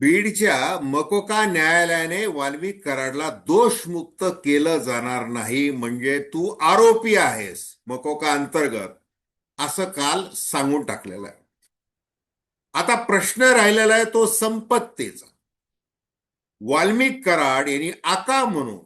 बीडच्या मकोका न्यायालयाने वाल्मिक कराडला दोषमुक्त केलं जाणार नाही म्हणजे तू आरोपी आहेस मकोका अंतर्गत असं काल सांगून टाकलेलं आहे. आता प्रश्न राहिलेला आहे तो संपत्तीचा. वाल्मिक कराड यांनी आका म्हणून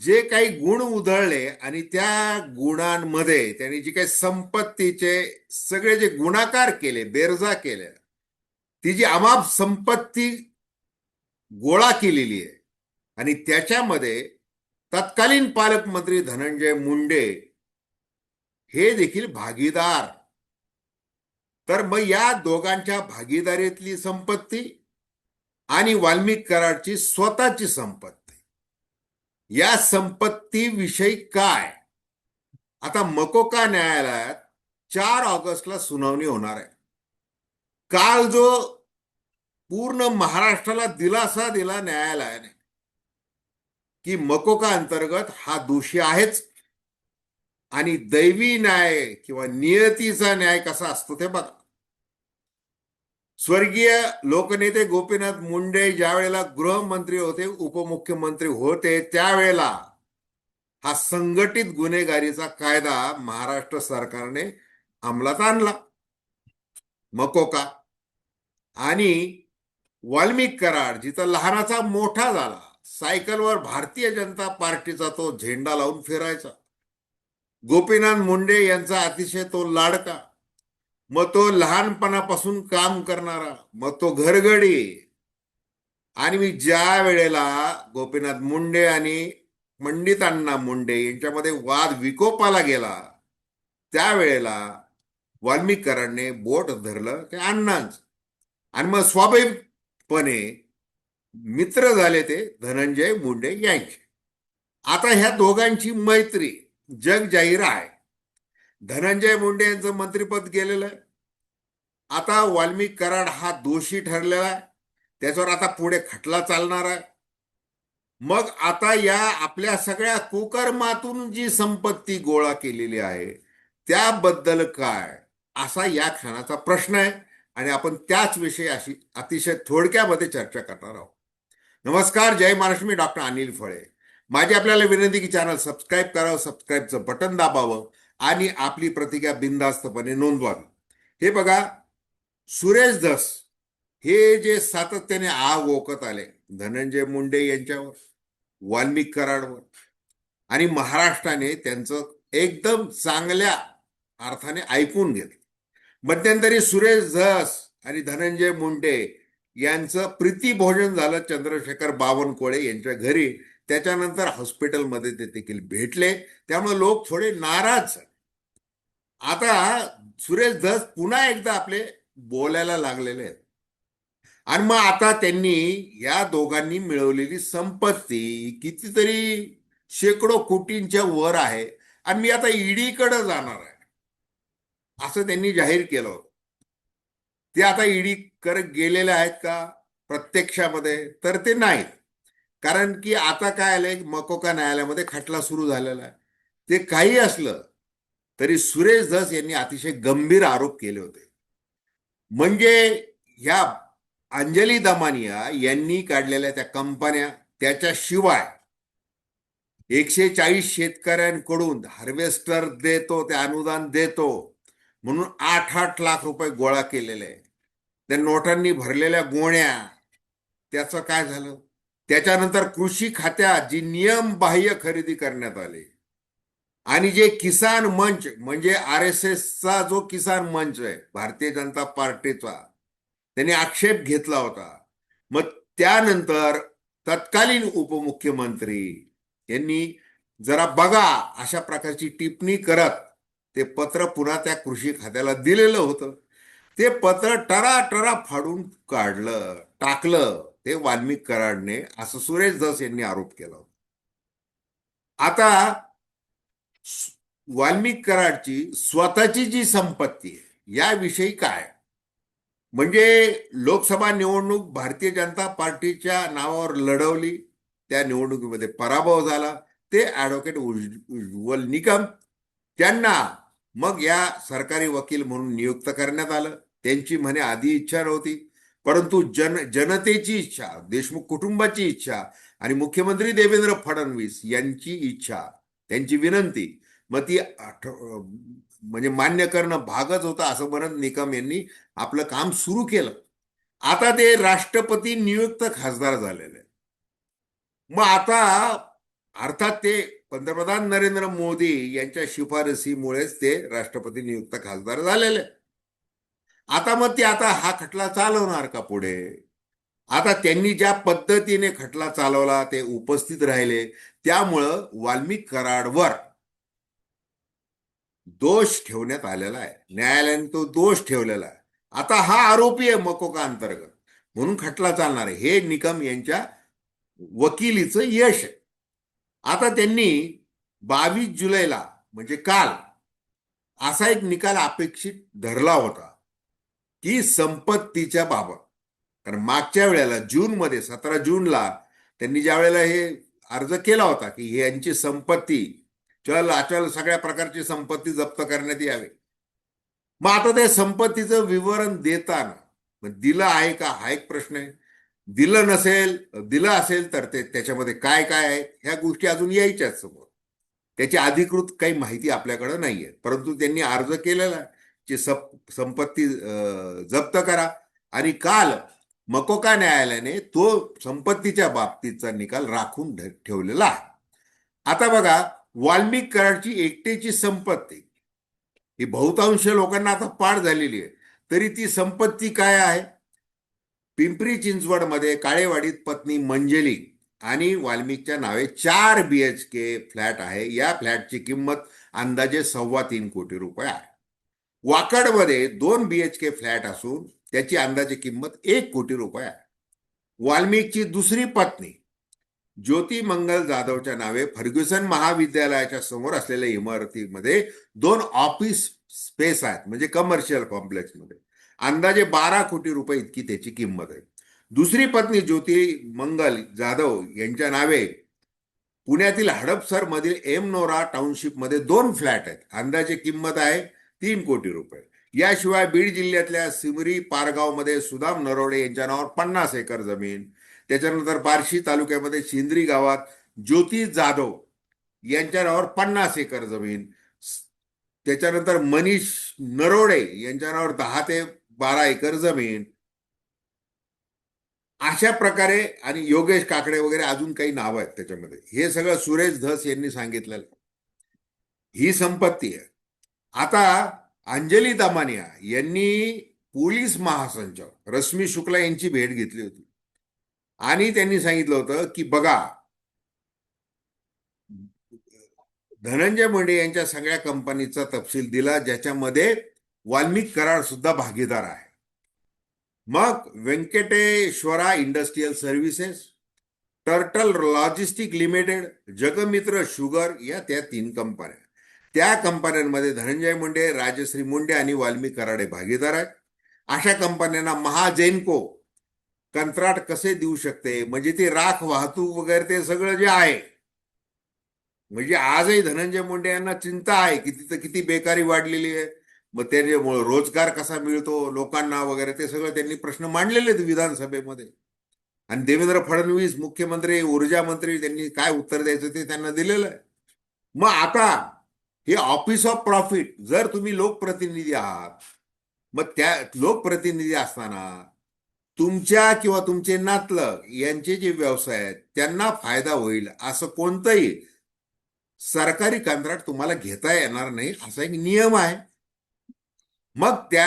जे काही गुण उधळले आणि त्या गुणांमध्ये त्यांनी जे काही संपत्तीचे सगळे जे गुणाकार केले बेरजा केले ती जी अमाप संपत्ती गोळा केलेली आहे. आणि त्याच्यामध्ये तत्कालीन पालकमंत्री धनंजय मुंडे हे देखील भागीदार. तर मग या दोघांच्या भागीदारीतली संपत्ती आणि वाल्मिक कराडची स्वतःची संपत्ती. या संपत्तीविषयी काय? आता मकोका न्यायालयात चार ऑगस्टला सुनावणी होणार आहे. काल जो पूर्ण महाराष्ट्राला दिलासा दिला न्यायालयाने की मकोका अंतर्गत हा दोषी आहेच. आणि दैवी न्याय किंवा नियतीचा न्याय कसा असतो ते बघा. स्वर्गीय लोकनेते गोपीनाथ मुंडे ज्या वेळेला गृहमंत्री होते उपमुख्यमंत्री होते त्यावेळेला हा संघटित गुन्हेगारीचा कायदा महाराष्ट्र सरकारने अंमलात आणला. मकोका. आणि वाल्मिक कराड जिथं लहानाचा मोठा झाला सायकलवर भारतीय जनता पार्टीचा तो झेंडा लावून फिरायचा. गोपीनाथ मुंडे यांचा अतिशय तो लाडका. मग तो लहानपणापासून काम करणारा मग तो घरगडी. आणि मी ज्या वेळेला गोपीनाथ मुंडे आणि पंडितांना मुंडे यांच्यामध्ये वाद विकोपाला गेला त्यावेळेला वाल्मिक कराडने बोट धरलं ते अण्णांच. आणि मग स्वाभाविक स्वाभाविकपणे मित्र झाले ते धनंजय मुंडे यांचे. आता ह्या दोघांची मैत्री जग जाहीर आहे. धनंजय मुंडे यांचं मंत्रिपद गेलेलं. आहे आता वाल्मिक कराड हा दोषी ठरलेला आहे. त्याच्यावर आता पुढे खटला चालणार आहे. मग आता या आपल्या सगळ्या कुकर्मातून जी संपत्ती गोळा केलेली आहे त्याबद्दल काय? असा या क्षणाचा प्रश्न आहे. आणि आपण त्याच विषयी अशी अतिशय थोडक्यामध्ये चर्चा करणार आहोत. नमस्कार जय महाराष्ट्र मी डॉक्टर अनिल फळे. माझी आपल्याला विनंती की चॅनल सबस्क्राईब करावं सबस्क्राईबचं बटन दाबावं आणि आपली प्रतिक्रिया बिनधास्तपणे नोंदवावी. हे बघा सुरेश दस हे जे सातत्याने आग ओकत आले धनंजय मुंडे यांच्यावर वाल्मिक कराडवर आणि महाराष्ट्राने त्यांचं एकदम चांगल्या अर्थाने ऐकून घेतलं. मध्यंतरी सुरेश धस आणि धनंजय मुंडे यांचं प्रीतीभोजन झालं चंद्रशेखर बावनकुळे यांच्या घरी. त्याच्यानंतर हॉस्पिटलमध्ये ते देखील भेटले. त्यामुळे लोक थोडे नाराज. आता सुरेश धस पुन्हा एकदा आपले बोलायला लागलेले आहेत. आणि मग आता त्यांनी या दोघांनी मिळवलेली संपत्ती कितीतरी शेकडो कोटींच्या वर आहे. आणि मी आता ईडीकडे जाणार आहे. असं त्यांनी जाहीर केलं होतं. ते आता ईडी करत गेलेले आहेत का प्रत्यक्षामध्ये? तर ते नाहीत कारण की आता काय आलंय? मकोका न्यायालयामध्ये खटला सुरू झालेला आहे. ते काही असलं तरी सुरेश धस यांनी अतिशय गंभीर आरोप केले होते. म्हणजे ह्या अंजली दमानिया यांनी काढलेल्या त्या कंपन्या त्याच्याशिवाय एकशे चाळीस शेतकऱ्यांकडून हार्वेस्टर देतो ते अनुदान देतो. म्हणून आठ आठ लाख रुपये गोळा केलेले. आहे त्या नोटांनी भरलेल्या गोण्या त्याचं काय झालं? त्याच्यानंतर कृषी खात्यात जी नियम बाह्य खरेदी करण्यात आले. आणि जे किसान मंच म्हणजे आर एस एसचा जो किसान मंच आहे भारतीय जनता पार्टीचा त्यांनी आक्षेप घेतला होता. मग त्यानंतर तत्कालीन उपमुख्यमंत्री यांनी जरा बघा अशा प्रकारची टिप्पणी करत ते पत्र पुन्हा त्या कृषी खात्याला दिलेलं होतं. ते पत्र टरा टरा फाडून काढलं टाकलं ते वाल्मिक कराडने असं सुरेश धस यांनी आरोप केला आता वाल्मिक कराडची स्वतःची जी संपत्ती आहे याविषयी काय? म्हणजे लोकसभा निवडणूक भारतीय जनता पार्टीच्या नावावर लढवली त्या निवडणुकीमध्ये पराभव झाला ते ऍडव्होकेट उज्ज्वल निकम त्यांना मग या सरकारी वकील म्हणून नियुक्त करण्यात आलं. त्यांची म्हणे आधी इच्छा नव्हती. परंतु जन जनतेची इच्छा देशमुख कुटुंबाची इच्छा आणि मुख्यमंत्री देवेंद्र फडणवीस यांची इच्छा त्यांची विनंती मग ती म्हणजे मान्य करणं भागच होतं असं म्हणत निकम यांनी आपलं काम सुरू केलं. आता ते राष्ट्रपती नियुक्त खासदार झालेले. मग आता अर्थात ते पंतप्रधान नरेंद्र मोदी यांच्या शिफारसीमुळेच ते राष्ट्रपती नियुक्त खासदार झालेले. आता मग ते आता हा खटला चालवणार का पुढे? आता त्यांनी ज्या पद्धतीने खटला चालवला ते उपस्थित राहिले. त्यामुळं वाल्मिक कराडवर दोष ठेवण्यात आलेला आहे. न्यायालयाने तो दोष ठेवलेला आहे. आता हा आरोपी आहे मकोका अंतर्गत. म्हणून खटला चालणार आहे. हे निकम यांच्या वकिलीचं यश आहे. आता त्यांनी बावीस जुलैला म्हणजे काल असा एक निकाल अपेक्षित धरला होता की संपत्तीच्या बाबत. कारण मागच्या वेळेला जूनमध्ये सतरा जूनला त्यांनी ज्या वेळेला हे अर्ज केला होता की यांची संपत्ती चल अचल सगळ्या प्रकारची संपत्ती जप्त करण्यात यावी. मग आता त्या संपत्तीचं विवरण देताना मग दिलं आहे का? हा एक प्रश्न आहे. दिलं नसेल दिलं असेल तर ते त्याच्यामध्ये काय काय आहे ह्या गोष्टी अजून यायच्याच समोर. त्याची अधिकृत काही माहिती आपल्याकडे नाहीये. परंतु त्यांनी अर्ज केलेला की सप संपत्ती जप्त करा. आणि काल मकोका न्यायालयाने तो संपत्तीच्या बाबतीचा निकाल राखून ठेवलेला आहे. आता बघा वाल्मिक कराडची एकटेची संपत्ती ही बहुतांश लोकांना आता पाठ झालेली आहे. तरी ती संपत्ती काय आहे? पिंपरी चिंचवडमध्ये काळेवाडीत पत्नी मंजली आणि वाल्मिकच्या नावे चार बी एच के फ्लॅट आहे. या फ्लॅटची किंमत अंदाजे सव्वा तीन कोटी रुपये आहे. वाकडमध्ये दोन बी एच के फ्लॅट असून त्याची अंदाजे किंमत एक कोटी रुपये आहे. वाल्मिकची दुसरी पत्नी ज्योती मंगल जाधवच्या नावे फर्ग्युसन महाविद्यालयाच्या समोर असलेल्या इमारतीमध्ये दोन ऑफिस स्पेस आहेत. म्हणजे कमर्शियल कॉम्प्लेक्समध्ये. अंदाजे बारा कोटी रुपये इतकी त्याची किंमत आहे. दुसरी पत्नी ज्योती मंगल जाधव यांच्या नावे पुण्यातील हडपसर मधील एम नोरा टाउनशिपमध्ये दोन फ्लॅट आहेत. अंदाजे किंमत आहे तीन कोटी रुपये. याशिवाय बीड जिल्ह्यातल्या सिमरी पारगावमध्ये सुदाम नरोडे यांच्या नावावर पन्नास एकर जमीन त्याच्यानंतर बार्शी तालुक्यामध्ये शिंद्री गावात ज्योती जाधव यांच्या नावावर पन्नास एकर जमीन त्याच्यानंतर मनीष नरोडे यांच्या नावावर दहा ते बारा एकर जमीन. अशा प्रकारे आणि योगेश काकडे वगैरे अजून काही नावं आहेत त्याच्यामध्ये. हे सगळं सुरेश धस यांनी सांगितलेलं ही संपत्ती आहे. आता अंजली दमानिया यांनी पोलीस महासंचालक रश्मी शुक्ला यांची भेट घेतली होती. आणि त्यांनी सांगितलं होतं की बघा धनंजय मुंडे यांच्या सगळ्या कंपनीचा तपशील दिला ज्याच्यामध्ये वाल्मिक कराड सुद्धा भागीदार आहे. मग Venkateshwara industrial services Turtle logistic limited Jagmitra sugar या त्या तीन कंपन्या. त्या कंपन्यांमध्ये धनंजय मुंडे राजश्री मुंडे आणि वाल्मिक कराडे भागीदार आहेत. अशा कंपन्यांना महाजेनको कंत्राट कसे देऊ शकते? म्हणजे ते राख वाहतूक वगैरे ते सगळं जे आहे. म्हणजे आजही धनंजय मुंडे यांना चिंता आहे की तिथं किती बेकारी वाढलेली आहे. मग त्याच्यामुळे रोजगार कसा मिळतो लोकांना वगैरे ते सगळं त्यांनी प्रश्न मांडलेले आहेत विधानसभेमध्ये. आणि देवेंद्र फडणवीस मुख्यमंत्री ऊर्जा मंत्री त्यांनी काय उत्तर द्यायचं ते त्यांना दिलेलं आहे. मग आता हे ऑफिस ऑफ प्रॉफिट जर तुम्ही लोकप्रतिनिधी आहात मग त्या लोकप्रतिनिधी असताना तुमच्या किंवा तुमचे नातलग यांचे जे व्यवसाय आहेत त्यांना फायदा होईल असं कोणतंही सरकारी कंत्राट तुम्हाला घेता येणार नाही असा एक नियम आहे. मग त्या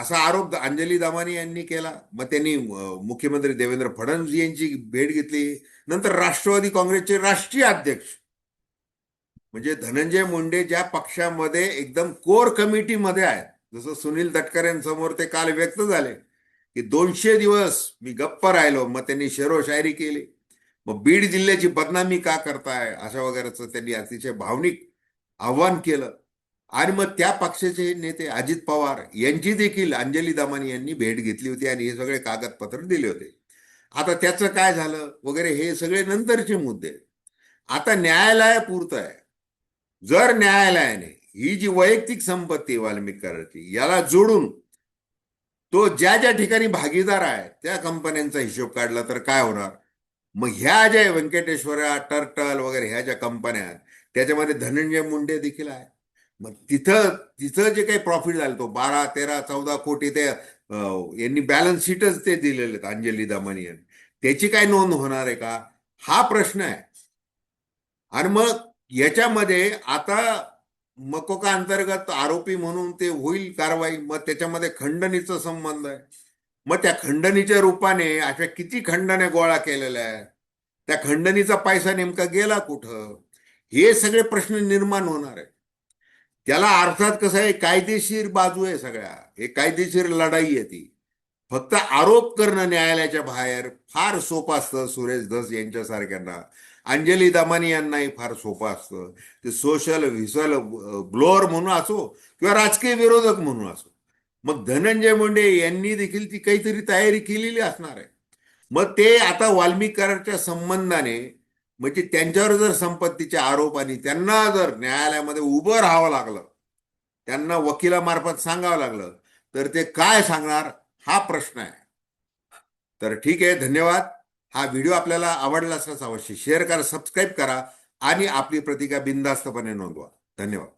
असा आरोप अंजली दामानी यांनी केला. मग त्यांनी मुख्यमंत्री देवेंद्र फडणवीस यांची भेट घेतली. नंतर राष्ट्रवादी काँग्रेसचे राष्ट्रीय अध्यक्ष म्हणजे धनंजय मुंडे ज्या पक्षामध्ये एकदम कोर कमिटीमध्ये आहेत. जसं सुनील तटकरेंसमोर ते काल व्यक्त झाले की दोनशे दिवस मी गप्प राहिलो. मग त्यांनी शेरो शायरी केली. मग बीड जिल्ह्याची बदनामी का करताय? अशा वगैरेचं त्यांनी अतिशय भावनिक आव्हान केलं. आणि मग त्या पक्षाचे नेते अजित पवार यांची देखील अंजली दामानी यांनी भेट घेतली होती आणि हे सगळे कागदपत्र दिले होते. आता त्याचं काय झालं वगैरे हे सगळे नंतरचे मुद्दे. आता न्यायालयापुरतं आहे. जर न्यायालयाने ही जी वैयक्तिक संपत्ती वाल्मिकी याला जोडून तो ज्या ज्या ठिकाणी भागीदार आहे त्या कंपन्यांचा हिशोब काढला तर काय होणार? मग ह्या ज्या व्यंकटेश्वरा टर्टल वगैरे ह्या ज्या कंपन्या आहेत त्याच्यामध्ये धनंजय मुंडे देखील आहे मग तिथं तिथं जे काही प्रॉफिट झालं तो बारा तेरा चौदा कोटी ते यांनी बॅलन्स शीटच ते दिलेले आहेत अंजली दमानी यांनी. त्याची काय नोंद होणार आहे का? हा प्रश्न आहे. आणि मग याच्यामध्ये आता मकोका अंतर्गत आरोपी म्हणून ते होईल कारवाई मग त्याच्यामध्ये खंडणीचा संबंध आहे. मग त्या खंडणीच्या रूपाने अशा किती खंडण्या गोळा केलेल्या आहेत? त्या खंडणीचा पैसा नेमका गेला कुठं? हे सगळे प्रश्न निर्माण होणार आहे त्याला अर्थात कसं आहे कायदेशीर बाजू आहे सगळ्या. हे कायदेशीर लढाई आहे ती. फक्त आरोप करणं न्यायालयाच्या बाहेर फार सोपं असतं सुरेश धस यांच्यासारख्यांना. अंजली दमानी यांनाही फार सोपं असतं. ते सोशल व्हिसल ब्लोअर म्हणून असो किंवा राजकीय विरोधक म्हणून असो. मग धनंजय मुंडे यांनी देखील ती काहीतरी तयारी केलेली असणार आहे. मग ते आता वाल्मिकांच्या संबंधाने म्हणजे त्यांच्यावर जर संपत्तीचे आरोप आणि त्यांना जर न्यायालयामध्ये उभं राहावं लागलं त्यांना वकिलामार्फत सांगावं लागलं तर ते काय सांगणार हा प्रश्न आहे. तर ठीक आहे धन्यवाद. हा व्हिडिओ आपल्याला आवडला असल्यास अवश्य शेअर करा सबस्क्राईब करा आणि आपली प्रतिका बिनधास्तपणे नोंदवा. धन्यवाद.